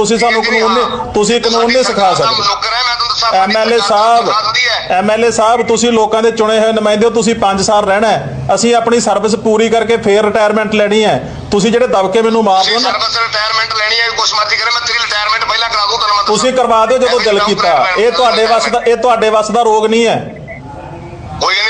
ਤੁਸੀਂ ਸਾਨੂੰ ਕਾਨੂੰਨ ਨਹੀਂ ਤੁਸੀਂ ਕਾਨੂੰਨ ਨਹੀਂ ਸਿਖਾ ਸਕਦੇ ਤੁਹਾਨੂੰ ਐਮਐਲਏ ਸਾਹਿਬ ਐਮਐਲਏ ਸਾਹਿਬ ਤੁਸੀਂ ਲੋਕਾਂ ਦੇ ਚੁਣੇ ਹੋਏ ਨੁਮਾਇੰਦੇ ਹੋ ਤੁਸੀਂ 5 ਸਾਲ ਰਹਿਣਾ ਹੈ। ਅਸੀਂ ਆਪਣੀ ਸਰਵਿਸ ਪੂਰੀ ਕਰਕੇ ਫੇਰ ਰਿਟਾਇਰਮੈਂਟ ਲੈਣੀ ਹੈ। ਤੁਸੀਂ ਜਿਹੜੇ ਦਬਕੇ ਮੈਨੂੰ ਮਾਰ ਦਿਓ ਨਾ ਸਰਵਿਸ ਰਿਟਾਇਰਮੈਂਟ ਲੈਣੀ ਹੈ ਕੁਛ ਮਰਜ਼ੀ ਕਰੇ ਮੈਂ ਤੇਰੀ ਰਿਟਾਇਰਮੈਂਟ ਪਹਿਲਾਂ ਕਰਾ ਦੂੰ ਦੱਸਾਂ। ਤੁਸੀਂ ਕਰਵਾ ਦਿਓ ਜਦੋਂ ਦਿਲ ਕੀਤਾ। ਇਹ ਤੁਹਾਡੇ ਵੱਸ ਦਾ ਇਹ ਤੁਹਾਡੇ ਵੱਸ ਦਾ ਰੋਗ ਨਹੀਂ ਹੈ। ਕੋਈ ਨਹੀਂ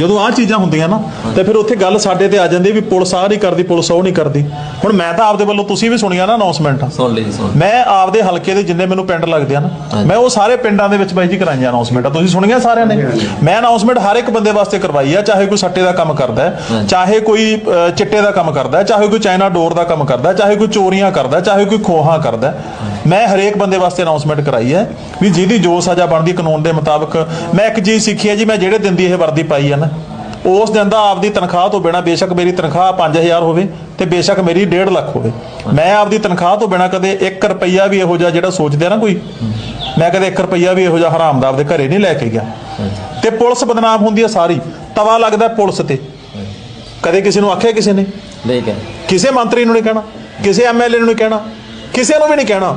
ਜਦੋਂ ਆ ਚੀਜ਼ਾਂ ਹੁੰਦੀਆਂ ਨਾ ਤੇ ਫਿਰ ਉੱਥੇ ਗੱਲ ਸਾਡੇ ਤੇ ਆ ਜਾਂਦੀ ਵੀ ਪੁਲਿਸ ਆਹ ਨਹੀਂ ਕਰਦੀ ਪੁਲਿਸ ਉਹ ਨਹੀਂ ਕਰਦੀ। ਹੁਣ ਮੈਂ ਤਾਂ ਆਪਦੇ ਵੱਲੋਂ ਤੁਸੀਂ ਵੀ ਸੁਣੀਆਂ ਨਾ ਅਨਾਉਂਸਮੈਂਟ ਸੁਣ ਲਈ ਸੁਣ। ਮੈਂ ਆਪਦੇ ਹਲਕੇ ਦੇ ਜਿੰਨੇ ਮੈਨੂੰ ਪਿੰਡ ਲੱਗਦੇ ਆ ਨਾ ਮੈਂ ਉਹ ਸਾਰੇ ਪਿੰਡਾਂ ਦੇ ਵਿੱਚ ਬਾਈ ਜੀ ਕਰਾਈਆਂ ਅਨਾਉਂਸਮੈਂਟਾਂ ਤੁਸੀਂ ਸੁਣੀਆਂ ਸਾਰਿਆਂ ਨੇ? ਮੈਂ ਅਨਾਉਂਸਮੈਂਟ ਹਰ ਇੱਕ ਬੰਦੇ ਵਾਸਤੇ ਕਰਵਾਈ ਆ ਚਾਹੇ ਕੋਈ ਸੱਟੇ ਦਾ ਕੰਮ ਕਰਦਾ ਹੈ। ਚਾਹੇ ਕੋਈ ਚਿੱਟੇ ਦਾ ਕੰਮ ਕਰਦਾ ਹੈ ਚਾਹੇ ਕੋਈ ਚਾਈਨਾ ਡੋਰ ਦਾ ਕੰਮ ਕਰਦਾ ਹੈ ਚਾਹੇ ਕੋਈ ਚੋਰੀਆਂ ਕਰਦਾ ਹੈ ਚਾਹੇ ਕੋਈ ਖੋਹਾਂ ਕਰਦਾ ਹੈ। ਮੈਂ ਹਰੇਕ ਬੰਦੇ ਵਾਸਤੇ ਅਨਾਉਂਸਮੈਂਟ ਕਰਾਈ ਹੈ ਵੀ ਜਿਹਦੀ ਜੋ ਸਜ਼ਾ ਬਣਦੀ ਕਾਨੂੰਨ ਦੇ ਮੁਤਾਬਕ ਮੈਂ ਇੱਕ ਚੀਜ਼ ਸਿੱਖੀ ਹੈ ਜੀ ਮੈਂ ਜਿਹੜੇ ਦਿਨ ਦੀ ਇਹ ਵਰਦੀ ਪਾਈ ਹੈ ਨਾ ਉਸ ਦਿਨ ਦਾ ਆਪਦੀ ਤਨਖਾਹ ਤੋਂ ਬਿਨਾ ਬੇਸ਼ੱਕ ਮੇਰੀ ਤਨਖਾਹ 5000 ਹੋਵੇ ਤੇ ਬੇਸ਼ੱਕ ਮੇਰੀ 1.5 ਲੱਖ ਹੋਵੇ। ਮੈਂ ਆਪਦੀ ਤਨਖਾਹ ਤੋਂ ਬਿਨਾ ਕਦੇ 1 ਰੁਪਈਆ ਵੀ ਇਹੋ ਜਿਹਾ ਜਿਹੜਾ ਸੋਚਦੇ ਆ ਨਾ ਕੋਈ ਮੈਂ ਕਦੇ 1 ਰੁਪਈਆ ਵੀ ਇਹੋ ਜਿਹਾ ਹਰਾਮ ਦਾ ਆਪਦੇ ਘਰੇ ਨਹੀਂ ਲੈ ਕੇ ਗਿਆ। ਤੇ ਪੁਲਿਸ ਬਦਨਾਮ ਹੁੰਦੀ ਹੈ ਸਾਰੀ। ਤਵਾ ਲੱਗਦਾ ਪੁਲਿਸ ਤੇ। ਕਦੇ ਕਿਸੇ ਨੂੰ ਆਖਿਆ ਕਿਸੇ ਨੇ? ਨਹੀਂ ਕਿਸੇ ਮੰਤਰੀ ਨੂੰ ਨਹੀਂ ਕਹਿਣਾ ਕਿਸੇ ਐਮਐਲਏ ਨੂੰ ਨਹੀਂ ਕਹਿਣਾ ਕਿਸੇ ਨੂੰ ਵੀ ਨਹੀਂ ਕਹਿਣਾ।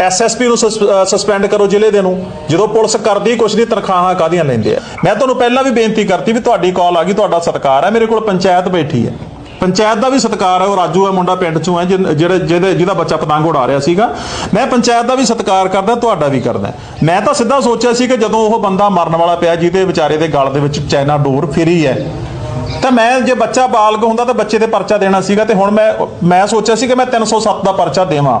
ਐਸਐਸਪੀ ਨੂੰ ਸਸਪੈਂਡ ਕਰੋ ਜ਼ਿਲ੍ਹੇ ਦੇ ਨੂੰ, ਜਦੋਂ ਪੁਲਿਸ ਕਰਦੀ ਕੁਛ ਦੀ ਤਨਖਾਹਾਂ ਕਾਦੀਆਂ ਲੈਂਦੇ ਆ? ਮੈਂ ਤੁਹਾਨੂੰ ਪਹਿਲਾਂ ਵੀ ਬੇਨਤੀ ਕਰਤੀ ਵੀ ਤੁਹਾਡੀ ਕਾਲ ਆ ਗਈ, ਤੁਹਾਡਾ ਸਤਿਕਾਰ ਹੈ ਮੇਰੇ ਕੋਲ ਪੰਚਾਇਤ ਬੈਠੀ ਹੈ ਪੰਚਾਇਤ ਦਾ ਵੀ ਸਤਿਕਾਰ ਹੈ ਉਹ ਰਾਜੂ ਹੈ ਮੁੰਡਾ ਪਿੰਡ ਚੋਂ ਹੈ ਜਿਹੜੇ ਜਿਹਦੇ ਜਿਹਦਾ ਬੱਚਾ ਪਤੰਗ ਉਡਾ ਰਿਹਾ ਸੀਗਾ। ਮੈਂ ਪੰਚਾਇਤ ਦਾ ਵੀ ਸਤਿਕਾਰ ਕਰਦਾ, ਤੁਹਾਡਾ ਵੀ ਕਰਦਾ। ਮੈਂ ਤਾਂ ਸਿੱਧਾ ਸੋਚਿਆ ਸੀ ਕਿ ਜਦੋਂ ਉਹ ਬੰਦਾ ਮਰਨ ਵਾਲਾ ਪਿਆ, ਜਿਹਦੇ ਵਿਚਾਰੇ ਦੇ ਗਲ ਦੇ ਵਿੱਚ ਚਾਈਨਾ ਡੋਰ ਫਿਰੀ ਹੈ, ਤਾਂ ਮੈਂ ਜੇ ਬੱਚਾ ਬਾਲਗ ਹੁੰਦਾ ਤਾਂ ਬੱਚੇ ਤੇ ਪਰਚਾ ਦੇਣਾ ਸੀਗਾ ਤੇ ਹੁਣ ਮੈਂ ਮੈਂ ਸੋਚਿਆ ਸੀ ਕਿ ਮੈਂ 307 ਦਾ ਪਰਚਾ ਦੇਵਾਂ।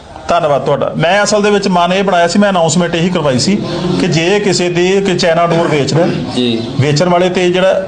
ਧੰਨਵਾਦ ਤੁਹਾਡਾ। ਮੈਂ ਅਸਲ ਦੇ ਵਿੱਚ ਮਨ ਇਹ ਬਣਾਇਆ ਸੀ ਮੈਂ ਅਨਾਉਂਸਮੈਂਟ ਇਹੀ ਕਰਵਾਈ ਸੀ ਕਿ ਜੇ ਕਿਸੇ ਦੀ ਕਿ ਚਾਈਨਾ ਡੋਰ ਵੇਚ ਰਿਹਾ ਜੀ। ਵੇਚਣ ਵਾਲੇ ਤੇ ਜਿਹੜਾ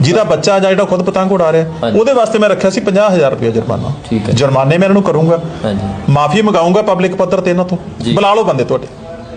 ਜਿਹਦਾ ਬੱਚਾ ਜਾਂ ਜਿਹੜਾ ਖੁਦ ਪਤੰਗ ਉਡਾ ਰਿਹਾ। ਉਹਦੇ ਵਾਸਤੇ ਮੈਂ ਰੱਖਿਆ ਸੀ 50000 ਰੁਪਇਆ ਜੁਰਮਾਨਾ ਠੀਕ ਹੈ। ਜੁਰਮਾਨੇ ਮੈਂ ਇਹਨਾਂ ਨੂੰ ਕਰੂੰਗਾ ਹਾਂਜੀ ਮਾਫੀ ਮੰਗਾਉਂਗਾ ਪਬਲਿਕ ਪੱਧਰ ਤੇ ਇਹਨਾਂ ਤੋਂ। ਬੁਲਾ ਲਓ ਬੰਦੇ ਤੁਹਾਡੇ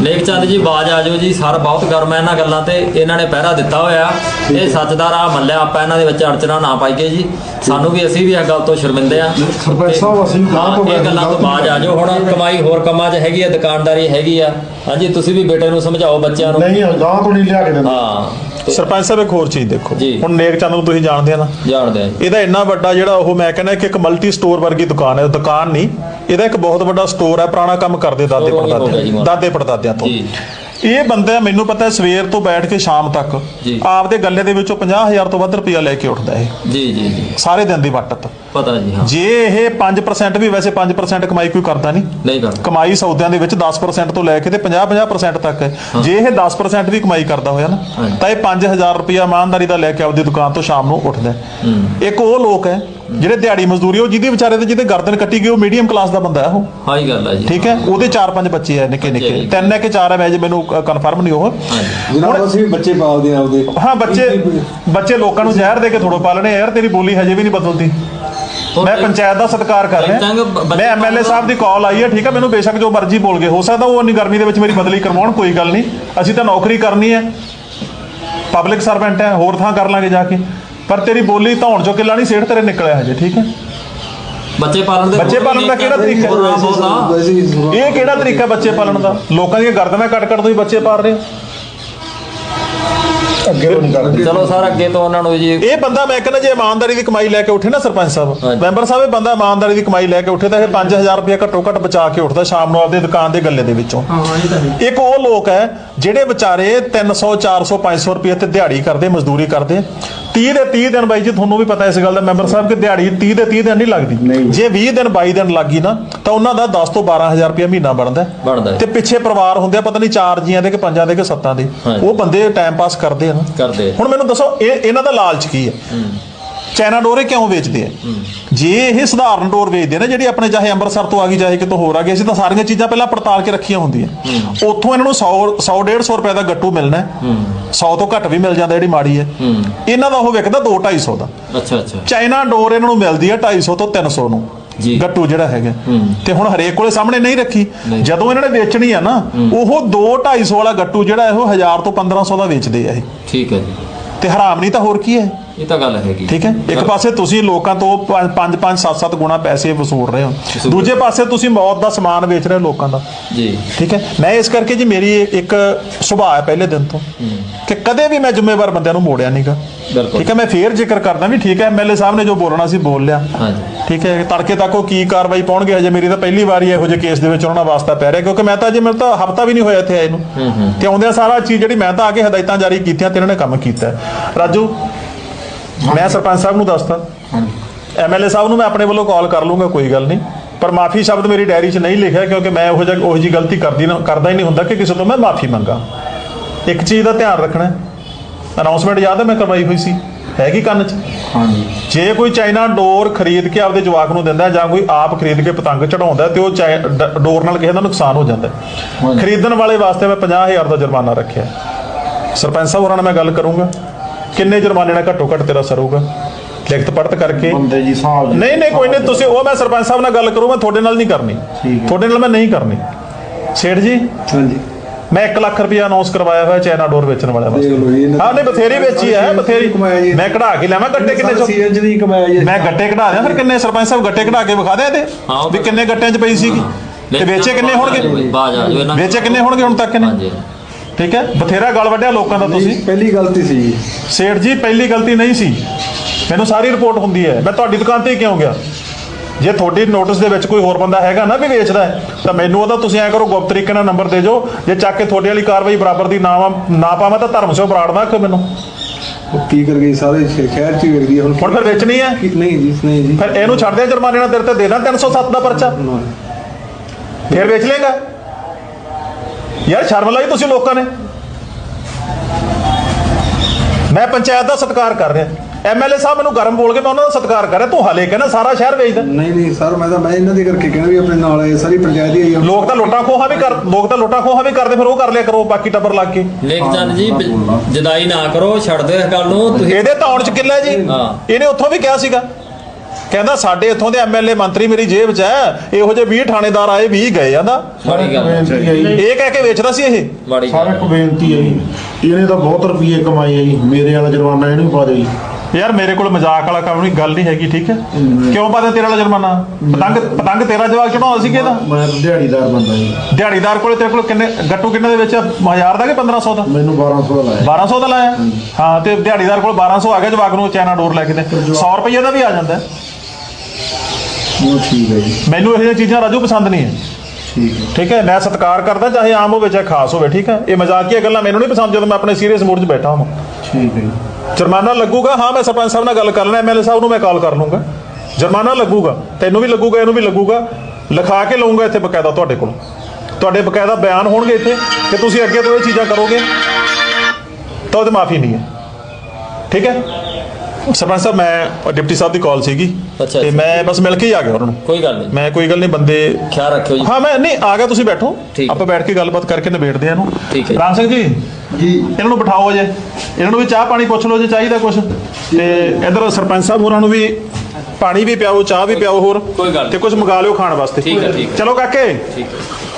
ਲੇਖ ਚੰਦ ਜੀ ਬਾਜ ਆ ਜਾਓ ਜੀ। ਸਰ ਬਹੁਤ ਗਰਮ ਹੈ ਇਹਨਾਂ ਗੱਲਾਂ ਤੇ। ਇਹਨਾਂ ਨੇ ਪਹਿਰਾ ਦਿੱਤਾ ਹੋਇਆ। ਇਹ ਸੱਚ ਦਾ ਰਾਹ ਮੱਲਿਆ ਆਪਾਂ ਇਹਨਾਂ ਦੇ ਵਿੱਚ ਅੜਚਣਾ ਨਾ ਪਾਈਏ ਜੀ। ਸਾਨੂੰ ਵੀ ਅਸੀਂ ਵੀ ਇਹ ਗੱਲ ਤੋਂ ਸ਼ਰਮਿੰਦੇ ਆ ਸਰਪੰਚ ਸਾਹਿਬ, ਅਸੀਂ ਗਾਂਹ ਤੋਂ ਇਹ ਗੱਲਾਂ ਤੋਂ ਬਾਜ ਆ ਜਾਓ। ਹੁਣ ਕਮਾਈ ਹੋਰ ਕੰਮਾਂ 'ਚ ਹੈਗੀ ਆ ਦੁਕਾਨਦਾਰੀ ਹੈਗੀ ਆ। ਹਾਂਜੀ ਤੁਸੀਂ ਵੀ ਬੇਟੇ ਨੂੰ ਸਮਝਾਓ ਬੱਚਿਆਂ ਨੂੰ। ਨਹੀਂ ਗਾਂ ਤੋਂ ਨਹੀਂ ਲਿਆ ਕੇ ਦਿੰਦੇ। ਹਾਂ। ਸਰਪੰਚ ਸਾਹਿਬ ਇੱਕ ਹੋਰ ਚੀਜ਼ ਦੇਖੋ ਜੀ। ਹੁਣ ਨੇਕ ਚੰਦ ਨੂੰ ਤੁਸੀਂ ਜਾਣਦੇ ਆ ਨਾ ਜਾਣਦੇ ਆ ਜੀ। ਇਹਦਾ ਇੰਨਾ ਵੱਡਾ ਜਿਹੜਾ ਉਹ ਮੈਂ ਕਹਿੰਦਾ ਕਿ ਇੱਕ ਮਲਟੀ ਸਟੋਰ ਵਰਗੀ ਦੁਕਾਨ ਹੈ ਦੁਕਾਨ ਨਹੀਂ ਇਹਦਾ ਇੱਕ ਬਹੁਤ ਵੱਡਾ ਸਟੋਰ ਹੈ ਪੁਰਾਣਾ ਕੰਮ ਕਰਦੇ ਦਾਦੇ Store ਹੀ ਹੋ ਗਿਆ ਜੀ ਪੜਦਾਦੇ ਮਾਨ। ਦਾਦੇ ਪੜਦਾਦਿਆਂ ਤੋਂ ਜੀ। ਇਹ ਬੰਦਾ ਮੈਨੂੰ ਪਤਾ ਹੈ ਸਵੇਰ ਤੋਂ ਬੈਠ ਕੇ ਸ਼ਾਮ ਤੱਕ। ਆਪਦੇ ਗੱਲੇ ਦੇ ਵਿੱਚੋਂ 50000 ਤੋਂ ਵੱਧ ਰੁਪਇਆ ਲੈ ਕੇ ਉੱਠਦਾ ਇਹ। ਜੀ ਜੀ ਜੀ। ਸਾਰੇ ਦਿਨ ਦੀ ਵੱਟਤ ਪਤਾ ਜੀ ਹਾਂ। ਜੇ ਇਹ 5% ਵੀ ਵੈਸੇ 5% ਕਮਾਈ ਕੋਈ ਕਰਦਾ ਨਹੀਂ। ਨਹੀਂ ਕਰਦਾ। ਕਮਾਈ ਸੌਦਿਆਂ ਦੇ ਵਿੱਚ 10% ਤੋਂ ਲੈ ਕੇ ਤੇ 50-50% ਤੱਕ ਹੈ। ਜੇ ਇਹ 10% ਵੀ ਕਮਾਈ ਕਰਦਾ ਹੋਇਆ ਨਾ। ਤਾਂ ਇਹ 5000 ਰੁਪਇਆ ਇਮਾਨਦਾਰੀ ਦਾ ਲੈ ਕੇ ਆਪਦੀ ਦੁਕਾਨ ਤੋਂ ਸ਼ਾਮ ਨੂੰ ਉੱਠਦਾ ਇੱਕ ਉਹ ਲੋਕ ਹੈ ਜਿਹੜੇ ਦਿਹਾੜੀ ਮਜ਼ਦੂਰੀ ਉਹ ਜਿਹਦੇ ਵਿਚਾਰੇ ਤੇ ਜਿਹਦੇ ਗਰਦਨ ਕੱਟੀ ਗਈ ਉਹ ਮੀਡੀਅਮ ਕਲਾਸ ਦਾ ਬੰਦਾ ਹੈ ਉਹ। ਹਾਂ ਹੀ ਗੱਲ ਆ ਜੀ। ਠੀਕ ਹੈ? ਉਹਦੇ 4-5 ਬੱਚੇ ਹੈ ਨਿੱਕੇ ਨਿੱਕੇ। ਤਿੰਨ ਹੈ ਕਿ ਚਾਰ ਹੈ ਮੈਂ ਜੇ ਮੈਨੂੰ ਕਨਫਰਮ ਨਹੀਂ ਉਹ ਹਾਂਜੀ। ਜਨਾਬ ਅਸੀਂ ਵੀ ਬੱਚੇ ਪਾਲਦੇ ਆ ਆਪਦੇ ਹਾਂ ਬੱਚੇ ਬੱਚੇ ਲੋਕਾਂ ਨੂੰ ਜ਼ਹਿਰ ਦੇ ਕੇ ਥੋੜੋ ਪਾਲਣੇ ਯਾਰ ਤੇਰੀ ਬੋਲੀ ਹਜੇ ਵੀ ਨਹੀਂ ਬਦਲਦੀ। ਮੈਂ ਪੰਚਾਇਤ ਦਾ ਸਤਿਕਾਰ ਕਰ ਰਿਹਾ। ਮੈਂ ਐਮਐਲਏ ਸਾਹਿਬ ਦੀ ਕਾਲ ਆਈ ਹੈ ਠੀਕ ਹੈ? ਮੈਨੂੰ ਬੇਸ਼ੱਕ ਜੋ ਮਰਜ਼ੀ ਬੋਲ ਗਏ। ਹੋ ਸਕਦਾ ਉਹ ਇੰਨੀ ਗਰਮੀ ਦੇ ਵਿੱਚ ਮੇਰੀ ਬਦਲੀ ਕਰਵਾਉਣ ਕੋਈ ਗੱਲ ਨਹੀਂ। ਅਸੀਂ ਤਾਂ ਨੌਕਰੀ ਕਰਨੀ ਹੈ। ਪਬਲਿਕ ਸਰਵੈਂਟ ਹੈ ਹੋਰ ਥਾਂ ਕਰ ਲਾਂਗੇ ਜਾ ਕੇ। ਪਰ ਤੇਰੀ ਬੋਲੀ ਧੌਣ ਚੋਂ ਕਿੱਲਾ ਨਹੀਂ ਸੇਠ ਤੇਰੇ ਨਿਕਲਿਆ ਹਜੇ ਠੀਕ ਹੈ? ਬੱਚੇ ਪਾਲਣ ਦੇ ਬੱਚੇ ਪਾਲਣ ਦਾ ਕਿਹੜਾ ਤਰੀਕਾ? ਹੀ ਇਹ ਕਿਹੜਾ ਤਰੀਕਾ ਬੱਚੇ ਪਾਲਣ ਦਾ? ਲੋਕਾਂ ਦੀਆਂ ਗਰਦਨਾਂ ਕੱਟ ਕੱਟ ਤੁਸੀਂ ਬੱਚੇ ਪਾਲ ਰਹੇ ਹੋ। ਅੱਗੇ ਤੋਂ ਨਹੀਂ ਕਰਦੇ। ਚਲੋ ਸਰ ਅੱਗੇ ਤੋਂ ਉਹਨਾਂ ਨੂੰ ਜੀ ਇਹ ਬੰਦਾ ਮੈਂ ਕਹਿੰਦਾ ਜੇ ਇਮਾਨਦਾਰੀ ਦੀ ਕਮਾਈ ਲੈ ਕੇ ਉੱਠੇ ਨਾ ਸਰਪੰਚ ਸਾਹਿਬ। ਮੈਂਬਰ ਸਾਹਿਬ ਇਹ ਬੰਦਾ ਇਮਾਨਦਾਰੀ ਦੀ ਕਮਾਈ ਲੈ ਕੇ ਉੱਠੇ ਤਾਂ ਇਹ 5000 ਰੁਪਏ ਘੱਟੋ ਘੱਟ ਬਚਾ ਕੇ ਉੱਠਦਾ ਸ਼ਾਮ ਨੂੰ ਆਪਦੇ ਦੁਕਾਨ ਦੇ ਗੱਲੇ ਦੇ ਵਿੱਚੋਂ। ਇੱਕ ਉਹ ਲੋਕ ਹੈ ਜਿਹੜੇ ਵਿਚਾਰੇ 300 400 500 ਰੁਪਏ ਤੇ ਦਿਹਾੜੀ ਕਰਦੇ ਮਜ਼ਦੂਰੀ ਕਰਦੇ। 30 ਦੇ 30 ਦਿਨ ਬਾਈ ਜੀ ਤੁਹਾਨੂੰ ਵੀ ਪਤਾ ਇਸ ਗੱਲ ਦਾ ਮੈਂਬਰ ਸਾਹਿਬ ਕਿ ਦਿਹਾੜੀ 30 ਦੇ 30 ਦਿਨ ਨਹੀਂ ਲੱਗਦੀ। ਜੇ 20 ਦਿਨ 22 ਦਿਨ ਲੱਗੀ ਨਾ ਤਾਂ ਉਹਨਾਂ ਦਾ 10 ਤੋਂ 12000 ਰੁਪਏ ਮਹੀਨਾ ਬਣਦਾ। ਬਣਦਾ। ਤੇ ਪਿੱਛੇ ਪਰਿਵਾਰ ਹੁੰਦੇ ਆ ਪਤਾ ਨਹੀਂ ਚਾਰ ਜੀਆਂ ਦੇ ਕਿ ਪੰਜਾਂ ਦੇ ਕਿ ਸੱਤਾਂ ਦੇ। ਉਹ ਬੰਦੇ ਟਾਈਮ ਪਾਸ ਕਰਦੇ ਆ ਨਾ ਕਰਦੇ ਹੁਣ ਮੈਨੂੰ ਦੱਸੋ ਇਹ ਇਹਨਾਂ ਦਾ ਲਾਲਚ ਕੀ ਹੈ ਚਾਈਨਾ ਡੋਰੇ ਕਿਉਂ ਵੇਚਦੇ ਆ? ਜੇ ਇਹ ਸਧਾਰਨ ਡੋਰ ਵੇਚਦੇ ਨੇ ਜਿਹੜੀ ਆਪਣੇ ਚਾਹੇ ਅੰਮ੍ਰਿਤਸਰ ਤੋਂ ਆ ਗਈ ਚਾਹੇ ਕਿਤੋਂ ਹੋਰ ਆ ਗਈ ਅਸੀਂ ਤਾਂ ਸਾਰੀਆਂ ਚੀਜ਼ਾਂ ਪਹਿਲਾਂ ਪੜਤਾਲ ਕੇ ਰੱਖੀਆਂ ਹੁੰਦੀਆਂ। ਉੱਥੋਂ ਇਹਨਾਂ ਨੂੰ 100 100 150 ਰੁਪਏ ਦਾ ਗੱਟੂ ਮਿਲਣਾ ਹੈ। 100 ਤੋਂ ਘੱਟ ਵੀ ਮਿਲ ਜਾਂਦਾ ਜਿਹੜੀ ਮਾੜੀ ਹੈ। ਇਹਨਾਂ ਦਾ ਉਹ ਵਿਕਦਾ 2 250 ਦਾ। ਅੱਛਾ ਅੱਛਾ। ਚਾਈਨਾ ਡੋਰ ਇਹਨਾਂ ਨੂੰ ਮਿਲਦੀ ਹੈ 250 ਤੋਂ 300 ਨੂੰ। ਜੀ। ਗੱਟੂ ਜਿਹੜਾ ਹੈਗਾ। ਤੇ ਹੁਣ ਹਰੇਕ ਕੋਲੇ ਸਾਹਮਣੇ ਨਹੀਂ ਰੱਖੀ। ਜਦੋਂ ਇਹਨਾਂ ਨੇ ਵੇਚਣੀ ਆ ਨਾ ਉਹ 2 250 ਵਾਲਾ ਗੱਟੂ ਜਿਹੜਾ ਇਹੋ 1000 ਤੋਂ 1500 ਦਾ ਵੇਚਦੇ ਆ ਇਹ। ਠੀਕ ਹੈ ਜੀ। ਤੇ ਹਰਾਮ ਨਹੀਂ ਤਾਂ ਹੋਰ ਕੀ ਹੈ? ਇਹ ਤਾਂ ਗੱਲ ਹੈਗੀ। ਠੀਕ ਹੈ? ਇੱਕ ਪਾਸੇ ਤੁਸੀਂ ਲੋਕਾਂ ਤੋਂ 5 5 7-7 ਗੁਣਾ ਪੈਸੇ ਵਸੂਲ ਰਹੇ ਹੋ। ਦੂਜੇ ਪਾਸੇ ਤੁਸੀਂ ਮੌਤ ਦਾ ਸਮਾਨ ਵੇਚ ਰਹੇ ਹੋ ਲੋਕਾਂ ਦਾ। ਜੀ। ਠੀਕ ਹੈ? ਮੈਂ ਇਸ ਕਰਕੇ ਜੀ ਮੇਰੀ ਇੱਕ ਸੁਭਾਅ ਹੈ ਪਹਿਲੇ ਦਿਨ ਤੋਂ ਕਿ ਕਦੇ ਵੀ ਮੈਂ ਜ਼ਿੰਮੇਵਾਰ ਬੰਦਿਆਂ ਨੂੰ ਮੋੜਿਆ ਨਹੀਂਗਾ ਠੀਕ ਹੈ? ਮੈਂ ਫੇਰ ਜ਼ਿਕਰ ਕਰਦਾ ਵੀ ਠੀਕ ਹੈ ਐਮਐਲਏ ਸਾਹਿਬ ਨੇ ਜੋ ਬੋਲਣਾ ਸੀ ਬੋਲ ਲਿਆ। ਹਾਂਜੀ। ਠੀਕ ਹੈ? ਤੜਕੇ ਤੱਕ ਉਹ ਕੀ ਕਾਰਵਾਈ ਪਾਉਣਗੇ? ਹਜੇ ਮੇਰੀ ਤਾਂ ਪਹਿਲੀ ਵਾਰੀ ਇਹੋ ਜਿਹੇ ਕੇਸ ਦੇ ਵਿੱਚ ਉਹਨਾਂ ਵਾਸਤਾ ਪੈ ਰਿਹਾ ਕਿਉਂਕਿ ਮੈਂ ਤਾਂ ਅਜੇ ਮੇਰੇ ਤਾਂ ਹਫਤਾ ਵੀ ਨਹੀਂ ਹੋਇਆ ਇੱਥੇ ਆਏ ਨੂੰ। ਤੇ ਆਉਂਦਿਆਂ ਸਾਰਾ ਚੀਜ਼ ਜਿਹੜੀ ਮੈਂ ਤਾਂ ਆ ਕੇ ਹਦਾਇਤਾਂ ਜਾਰੀ ਕੀਤੀਆਂ ਤੇ ਇਹਨਾਂ ਨੇ ਕੰਮ ਕੀਤਾ। ਰਾਜੂ ਮੈਂ ਸਰਪੰਚ ਸਾਹਿਬ ਨੂੰ ਦੱਸਤਾ ਐਮਐਲਏ ਸਾਹਿਬ ਨੂੰ ਮੈਂ ਆਪਣੇ ਵੱਲੋਂ ਕਾਲ ਕਰ ਲੂੰਗਾ ਕੋਈ ਗੱਲ ਨਹੀਂ। ਪਰ ਮਾਫੀ ਸ਼ਬਦ ਮੇਰੀ ਡਾਇਰੀ 'ਚ ਨਹੀਂ ਲਿਖਿਆ ਕਿਉਂਕਿ ਮੈਂ ਉਹੋ ਜਿਹਾ ਉਹੋ ਜਿਹੀ ਗਲਤੀ ਕਰਦੀ ਨਾ ਕਰਦਾ ਹੀ ਨਹੀਂ ਹੁੰਦਾ ਕਿ ਕਿਸੇ ਤੋਂ ਮੈਂ ਮਾਫੀ ਮੰਗਾ। ਇੱਕ ਚੀਜ਼ ਦਾ ਧਿਆਨ ਰੱਖਣਾ ਅਨਾਉਂਸਮੈਂਟ ਯਾਦ ਹੈ ਮੈਂ ਕਰਵਾਈ ਹੋਈ ਸੀ। ਹੈਗੀ ਕੰਨ 'ਚ? ਹਾਂਜੀ। ਜੇ ਕੋਈ ਚਾਈਨਾ ਡੋਰ ਖਰੀਦ ਕੇ ਆਪਦੇ ਜਵਾਕ ਨੂੰ ਦਿੰਦਾ ਜਾਂ ਕੋਈ ਆਪ ਖਰੀਦ ਕੇ ਪਤੰਗ ਚੜਾਉਂਦਾ ਤੇ ਉਹ ਡੋਰ ਨਾਲ ਕਿਸੇ ਦਾ ਨੁਕਸਾਨ ਹੋ ਜਾਂਦਾ। ਖਰੀਦਣ ਵਾਲੇ ਵਾਸਤੇ ਮੈਂ 50000 ਦਾ ਜੁਰਮਾਨਾ ਰੱਖਿਆ। ਸਰਪੰਚ ਸਾਹਿਬ ਹੋਰਾਂ ਨਾਲ ਮੈਂ ਗੱਲ ਕਰੂੰਗਾ। ਕਿੰਨੇ ਜੁਰਮਾਨੇ ਨਾਲ ਘੱਟੋ ਘੱਟ ਤੇਰਾ ਸਰੂਗਾ? ਲਿਖਤ ਪੜਤ ਕਰਕੇ? ਬੰਦੇ ਜੀ ਸਾਹਿਬ ਨਹੀਂ ਨਹੀਂ ਕੋਈ ਨਹੀਂ ਤੁਸੀਂ ਉਹ ਮੈਂ ਸਰਪੰਚ ਸਾਹਿਬ ਨਾਲ ਗੱਲ ਕਰੂੰ ਮੈਂ ਤੁਹਾਡੇ ਨਾਲ ਨਹੀਂ ਕਰਨੀ। ਤੁਹਾਡੇ ਨਾਲ ਮੈਂ ਨਹੀਂ ਕਰਨੀ। ਸੇਠ ਜੀ? ਹਾਂਜੀ। ਮੈਂ 1 ਲੱਖ ਰੁਪਇਆ ਅਨਾਉਂਸ ਕਰਵਾਇਆ ਹੋਇਆ ਚਾਈਨਾ ਡੋਰ ਵੇਚਣ ਵਾਲਿਆਂ ਵਾਸਤੇ। ਹਾਂ ਨਹੀਂ ਬਥੇਰੀ ਵੇਚੀ ਹੈ ਬਥੇਰੀ। ਮੈਂ ਕਢਾ ਕੇ ਲਿਆਵਾਂ ਗੱਟੇ ਕਿੰਨੇ ਚੋਂ ਸੀਐਚ ਦੀ ਕਮਾਇਆ ਜੀ। ਮੈਂ ਗੱਟੇ ਕਢਾ ਦਿਆਂ ਫਿਰ ਕਿੰਨੇ ਸਰਪੰਚ ਸਾਹਿਬ ਗੱਟੇ ਕਢਾ ਕੇ ਵਿਖਾ ਦਿਆਂ ਇਹਦੇ? ਵੀ ਕਿੰਨੇ ਗੱਟਿਆਂ 'ਚ ਪਈ ਸੀਗੀ? ਤੇ ਵੇਚੇ ਕਿੰਨੇ ਹੋਣਗੇ? ਬਾਜ ਆ ਜਾਓ ਇਹਨਾਂ ਵੇਚੇ ਕਿੰਨੇ ਹੋਣਗੇ ਹੁਣ ਤੱਕ ਹਾਂਜੀ। ਨੇ ਠੀਕ ਹੈ? ਬਥੇਰਾ ਗਲ ਵੱਢਿਆ ਲੋਕਾਂ ਦਾ ਤੁਸੀਂ। ਪਹਿਲੀ ਗਲਤੀ ਸੀ। ਜੀ ਸੇਠ ਜੀ ਪਹਿਲੀ ਗਲਤੀ ਨਹੀਂ ਸੀ। ਮੈਨੂੰ ਸਾਰੀ ਰਿਪੋਰਟ ਹੁੰਦੀ ਹੈ। ਮੈਂ ਤੁਹਾਡੀ ਦੁਕਾਨ ਤੇ ਹੀ ਕਿਉਂ ਗਿਆ? ਜੇ ਤੁਹਾਡੀ ਨੋਟਿਸ ਦੇ ਵਿੱਚ ਕੋਈ ਹੋਰ ਬੰਦਾ ਹੈਗਾ ਨਾ ਵੀ ਵੇਚਦਾ ਹੈ ਤਾਂ ਮੈਨੂੰ ਉਹਦਾ ਤੁਸੀਂ ਐ ਕਰੋ ਗੁਪਤ ਤਰੀਕੇ ਨਾਲ ਨੰਬਰ ਦੇ ਦਿਓ ਜੇ ਚੱਕ ਕੇ ਤੁਹਾਡੇ ਵਾਲੀ ਕਾਰਵਾਈ ਬਰਾਬਰ ਦੀ ਨਾ ਨਾ ਪਾਵਾਂ ਤਾਂ ਧਰਮ ਸੋ ਬਰਾੜਦਾ ਕਿ ਮੈਨੂੰ। ਉਹ ਕੀ ਕਰ ਗਈ? ਸਾਰੇ ਸ਼ਹਿਰ ਚ ਵੇਖਦੀ ਹੁਣ ਹੁਣ ਫਿਰ ਵੇਚਣੀ ਹੈ? ਨਹੀਂ ਜੀ ਨਹੀਂ ਜੀ। ਫਿਰ ਇਹਨੂੰ ਛੱਡ ਦੇ ਜੁਰਮਾਨੇ ਨਾਲ ਤੇਰੇ ਤੇ ਦੇ ਦਾਂ 307 ਦਾ ਪਰਚਾ। ਫਿਰ ਵੇਚ ਲੇਗਾ ਯਾਰ ਸ਼ਰਮ ਲਾਈ ਤੁਸੀਂ ਲੋਕਾਂ ਨੇ। ਮੈਂ ਪੰਚਾਇਤ ਦਾ ਸਤਿਕਾਰ ਕਰ ਰਿਹਾ। ਐਮਐਲਏ ਸਾਹਿਬ ਮੈਨੂੰ ਗਰਮ ਬੋਲ ਕੇ ਮੈਂ ਉਹਨਾਂ ਦਾ ਸਤਿਕਾਰ ਕਰ ਰਿਹਾ। ਤੂੰ ਹਲੇ ਕਹਿੰਦਾ ਸਾਰਾ ਸ਼ਹਿਰ ਵੇਚਦਾ। ਨਹੀਂ ਨਹੀਂ ਸਰ ਮੈਂ ਤਾਂ ਮੈਂ ਇਹਨਾਂ ਦੇ ਕਰਕੇ ਕਹਿਣਾ ਵੀ ਆਪਣੇ ਨਾਲ ਆਏ ਸਾਰੀ ਪੰਚਾਇਤ ਹੀ ਆਈ ਆ। ਲੋਕ ਤਾਂ ਲੋਟਾ ਖੋਹਾ ਵੀ ਕਰ ਲੋਕ ਤਾਂ ਲੋਟਾ ਖੋਹਾ ਵੀ ਕਰਦੇ ਫਿਰ ਉਹ ਕਰ ਲਿਆ ਕਰੋ ਬਾਕੀ ਟੱਬਰ ਲੱਗ ਕੇ। ਲੇਖ ਚੰਦ ਜੀ ਜਦਾਈ ਨਾ ਕਰੋ ਛੱਡ ਦਿਓ ਇਸ ਗੱਲ ਨੂੰ ਤੁਸੀਂ ਇਹਦੇ ਤੌਣ ਚ ਕਿੱਲਾ ਜੀ। ਇਹਨੇ ਉੱਥੋਂ ਵੀ ਕਿਹਾ ਸੀਗਾ। ਕਹਿੰਦਾ ਸਾਡੇ ਇੱਥੋਂ ਦੇ ਐਮਐਲਏ ਮੰਤਰੀ ਮੇਰੀ ਜੇਬ 'ਚ ਹੈ ਇਹੋ ਜਿਹੇ 20 ਥਾਣੇਦਾਰ ਆਏ 20 ਗਏ ਜਾਂਦਾ ਮਾੜੀ ਗੱਲ ਹੈ। ਬੇਨਤੀ ਹੈ ਜੀ। ਇਹ ਕਹਿ ਕੇ ਵੇਚਦਾ ਸੀ ਇਹ? ਮਾੜੀ ਸਾਰਾ ਗੱਲ ਇੱਕ ਬੇਨਤੀ ਹੈ ਜੀ। ਇਹਨੇ ਤਾਂ ਬਹੁਤ ਰੁਪਏ ਕਮਾਏ ਆ ਜੀ। ਮੇਰੇ ਵਾਲਾ ਜੁਰਮਾਨਾ ਇਹਨੂੰ ਪਾ ਦਿਓ ਜੀ। ਯਾਰ ਮੇਰੇ ਕੋਲ ਮਜ਼ਾਕ ਵਾਲਾ ਕੰਮ ਨਹੀਂ ਗੱਲ ਨਹੀਂ ਹੈਗੀ ਠੀਕ ਹੈ? ਕਿਉਂ ਪਾਦੇ ਤੇਰਾ ਵਾਲਾ ਜੁਰਮਾਨਾ? ਪਤੰਗ ਪਤੰਗ ਤੇਰਾ ਜਵਾਬ ਚੜਾਉਂਦਾ ਸੀ ਕਿਹਦਾ ਮੈਂ ਦਿਹਾੜੀਦਾਰ ਬੰਦਾ ਜੀ। ਦਿਹਾੜੀਦਾਰ ਕੋਲੇ ਤੇਰੇ ਕੋਲ ਕਿੰਨੇ ਗੱਟੂ ਕਿੰਨੇ ਦੇ ਵਿੱਚ 1000 ਦਾ ਕਿ 1500 ਦਾ? ਮੈਨੂੰ 1200 ਦਾ ਲਾਇਆ। 1200 ਦਾ ਲਾਇਆ? ਹਾਂ। ਤੇ ਦਿਹਾੜੀਦਾਰ ਕੋਲ 1200 ਆ ਗਿਆ ਜਵਾਕ ਨੂੰ ਚਾਈਨਾ ਡੋਰ ਲੈ ਕੇ ਤੇ। 100 ਰੁਪਏ ਦਾ ਵੀ ਆ ਜਾਂਦਾ। ਹੈ। ਉਹ ਠੀਕ ਹੈ ਜੀ। ਮੈਨੂੰ ਇਹੋ ਜਿਹੀਆਂ ਚੀਜ਼ਾਂ ਰਾਜੂ ਪਸੰਦ ਨਹੀਂ ਹੈ। ਠੀਕ ਹੈ। ਠੀਕ ਹੈ ਮੈਂ ਸਤਿਕਾਰ ਕਰਦਾ ਚਾਹੇ ਆਮ ਹੋਵੇ ਚਾਹੇ ਖਾਸ ਹੋਵੇ ਠੀਕ ਹੈ? ਇਹ ਮਜ਼ਾਕੀਆ ਗੱਲਾਂ ਮੈਨੂੰ ਨਹੀਂ ਪਸੰਦ ਜਦੋਂ ਮੈਂ ਆਪਣੇ ਸੀਰੀਅਸ ਮੂਡ 'ਚ ਬੈਠਾ ਹਾਂ ਠੀਕ ਹੈ ਜੀ। ਜੁਰਮਾਨਾ ਲੱਗੂਗਾ ਹਾਂ ਮੈਂ ਸਰਪੰਚ ਸਾਹਿਬ ਨਾਲ ਗੱਲ ਕਰ ਲੈਣਾ ਐਮਐਲਏ ਸਾਹਿਬ ਨੂੰ ਮੈਂ ਕਾਲ ਕਰ ਲੂੰਗਾ। ਜੁਰਮਾਨਾ ਲੱਗੂਗਾ ਤੈਨੂੰ ਵੀ ਲੱਗੂਗਾ ਇਹਨੂੰ ਵੀ ਲੱਗੂਗਾ। ਲਿਖਾ ਕੇ ਲਊਂਗਾ ਇੱਥੇ ਬਕਾਇਦਾ ਤੁਹਾਡੇ ਕੋਲ। ਤੁਹਾਡੇ ਬਕਾਇਦਾ ਬਿਆਨ ਹੋਣਗੇ ਇੱਥੇ ਕਿ ਤੁਸੀਂ ਅੱਗੇ ਤੋਂ ਇਹ ਚੀਜ਼ਾਂ ਕਰੋਗੇ ਤਾਂ ਉਹਦੀ ਮਾਫੀ ਨਹੀਂ ਹੈ। ਠੀਕ ਹੈ? ਸਰਪੰਚ ਸਾਹਿਬ ਮੈਂ ਡਿਪਟੀ ਸਾਹਿਬ ਦੀ ਕਾਲ ਸੀਗੀ। ਅੱਛਾ, ਤੇ ਅੱਛਾ। ਮੈਂ ਬਸ ਮਿਲ ਕੇ ਹੀ ਆ ਗਿਆ ਉਹਨਾਂ ਨੂੰ। ਕੋਈ ਗੱਲ ਨਹੀਂ। ਮੈਂ ਕੋਈ ਗੱਲ ਨਹੀਂ ਬੰਦੇ ਖਿਆਲ ਰੱਖਿਓ ਜੀ। ਹਾਂ ਮੈਂ ਨਹੀਂ ਆ ਗਿਆ ਤੁਸੀਂ ਬੈਠੋ। ਠੀਕ। ਹੈ। ਆਪਾਂ ਬੈਠ ਕੇ ਗੱਲਬਾਤ ਕਰਕੇ ਨਿਬੇੜਦੇ ਆ ਇਹਨੂੰ। ਠੀਕ ਹੈ। ਰਾਮ ਸਿੰਘ ਜੀ ਜੀ। ਇਹਨਾਂ ਨੂੰ ਬਿਠਾਓ ਅਜੇ। ਇਹਨਾਂ ਨੂੰ ਵੀ ਚਾਹ ਪਾਣੀ ਪੁੱਛ ਲਓ ਜੇ ਚਾਹੀਦਾ ਕੁਝ ਤੇ ਇਧਰ ਸਰਪੰਚ ਸਾਹਿਬ ਹੋਰਾਂ ਨੂੰ ਵੀ ਪਾਣੀ ਵੀ ਪਿਆਓ ਚਾਹ ਵੀ ਪਿਆਓ ਹੋਰ। ਕੋਈ ਗੱਲ ਨਹੀਂ। ਤੇ ਕੁਝ ਮੰਗਾ ਲਿਓ ਖਾਣ ਵਾਸਤੇ। ਠੀਕ ਹੈ, ਠੀਕ ਹੈ। ਚਲੋ ਕਾਕੇ। ਠੀਕ ਹੈ।